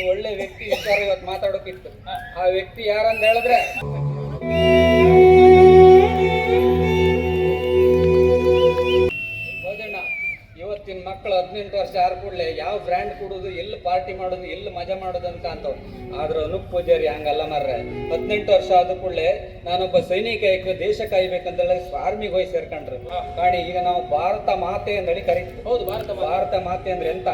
ಒಂದು ಒಳ್ಳೆ ವ್ಯಕ್ತಿ ವಿಚಾರ ಇವತ್ತು ಮಾತಾಡೋಕಿತ್ತು? ಆ ವ್ಯಕ್ತಿ ಯಾರಂತ ಹೇಳಿದ್ರೆ? ಭೋಜಣ್ಣ ಇವತ್ತಿನ ಮಕ್ಕಳು ಹದಿನೆಂಟು ವರ್ಷ ಆದ ಕೂಡಲೇ ಯಾವ ಬ್ರ್ಯಾಂಡ್ ಕೊಡೋದು ಎಲ್ಲಿ ಪಾರ್ಟಿ ಮಾಡೋದು ಎಲ್ಲಿ ಮಜಾ ಮಾಡೋದು ಅಂತ ಅಂತವ್ ಆದ್ರೆ ಅನುಪ್ ಪೂಜಾರಿ ಹಂಗಲ್ಲ ಮಾರ್ರೆ. ಹದಿನೆಂಟು ವರ್ಷ ಆದ ಕೂಡಲೇ ನಾನೊಬ್ಬ ಸೈನಿಕ ದೇಶ ಕಾಯ್ಬೇಕಂತೇಳಿ ಆರ್ಮಿಗೆ ಹೋಗಿ ಸೇರ್ಕೊಂಡ್ರು. ಕಾಣಿ ಈಗ ನಾವು ಭಾರತ ಮಾತೆ ಅಂದೇಳಿ ಕರಿತೀವಿ. ಹೌದು ಭಾರತ ಮಾತೆ. ಭಾರತ ಮಾತೆ ಅಂದ್ರೆ ಎಂತ.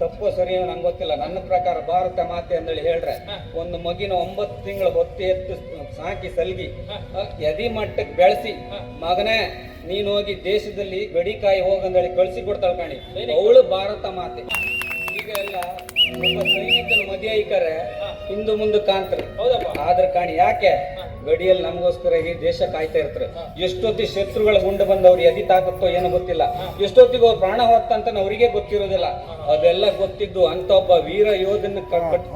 ತಪ್ಪು ಸರಿಯೋ ನಂಗೆ ಗೊತ್ತಿಲ್ಲ. ನನ್ನ ಪ್ರಕಾರ ಭಾರತ ಮಾತೆ ಅಂದೇಳಿ ಹೇಳ್ರೆ ಒಂದು ಮಗಿನ ಒಂಬತ್ತು ತಿಂಗಳು ಹೊತ್ತಿ ಎತ್ತು ಸಾಕಿ ಸಲ್ಗಿ ಎದಿ ಮಟ್ಟಕ್ಕೆ ಬೆಳೆಸಿ ಮಗನೇ ನೀನು ಹೋಗಿ ದೇಶದಲ್ಲಿ ಗಡಿಕಾಯಿ ಹೋಗಂದೇಳಿ ಕಳಿಸಿ ಕೊಡ್ತಾಳೆ ಕಾಣಿ. ಅವಳು ಭಾರತ ಮಾತೆ. ಈಗ ಎಲ್ಲ ಒಬ್ಬ ಸೈನಿಕನ ಮದುವೆ ಐಕರೆ ಹಿಂದು ಮುಂದೆ ಕಾಣ್ತಾರೆ. ಹೌದಪ್ಪ. ಆದ್ರೆ ಕಾಣಿ ಯಾಕೆ? ಗಡಿಯಲ್ಲಿ ನಮಗೋಸ್ಕರ ಈ ದೇಶ ಕಾಯ್ತಾ ಇರ್ತಾರೆ. ಎಷ್ಟೊತ್ತಿ ಶತ್ರುಗಳ ಗುಂಡು ಬಂದವ್ರು ಎದಿ ತಾಕತ್ತೋ ಏನೋ ಗೊತ್ತಿಲ್ಲ. ಎಷ್ಟೊತ್ತಿಗೆ ಅವ್ರು ಪ್ರಾಣ ಹೋಗ್ತಂತ ಅವರಿಗೆ ಗೊತ್ತಿರೋದಿಲ್ಲ. ಅದೆಲ್ಲ ಗೊತ್ತಿದ್ದು ಅಂತ ಒಬ್ಬ ವೀರ ಯೋಧನ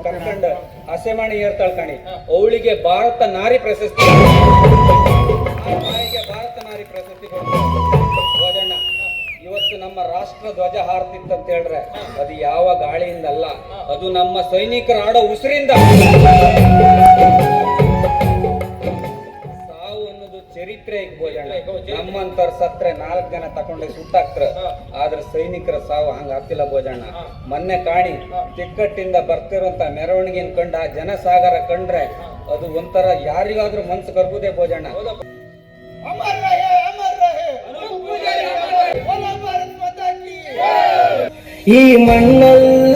ಕರ್ಕೊಂಡು ಹಸೆಮಾಣಿ ಏರ್ತಾಳ ಕಾಣಿ. ಅವಳಿಗೆ ಭಾರತ ನಾರಿ ಪ್ರಶಸ್ತಿ. ಭಾರತ ನಾರಿ ಪ್ರಶಸ್ತಿ ಇವತ್ತು ನಮ್ಮ ರಾಷ್ಟ್ರ ಧ್ವಜ ಹಾರ್ತಿತ್ತು ಅಂತ ಹೇಳ್ರೆ ಅದು ಯಾವ ಗಾಳಿಯಿಂದಲ್ಲ ಅದು ನಮ್ಮ ಸೈನಿಕರು ಆಡೋ ಉಸಿರಿಂದ. ಎಕರೆ ನಮ್ಮಂತವ್ರ ಸತ್ರೆ ನಾಲ್ಕು ಜನ ತಕೊಂಡೋಗಿ ಸುತ್ತಾಕ್ತ್ರ ಆದ್ರೆ ಸೈನಿಕರ ಸಾವು ಹಂಗ ಆಗ್ತಿಲ್ಲ ಭೋಜಣ್ಣ ಮೊನ್ನೆ ಕಾಣಿ ತಿಕ್ಕಟ್ಟಿಂದ ಬರ್ತಿರೋಂತ ಮೆರವಣಿಗೆನ್ ಕಂಡ ಆ ಜನಸಾಗರ ಕಂಡ್ರೆ ಅದು ಒಂಥರ ಯಾರಿಗಾದ್ರೂ ಮನ್ಸು ಕರ್ಬೋದೇ ಭೋಜಣ್ಣ ಈ ಮಣ್ಣಲ್ಲಿ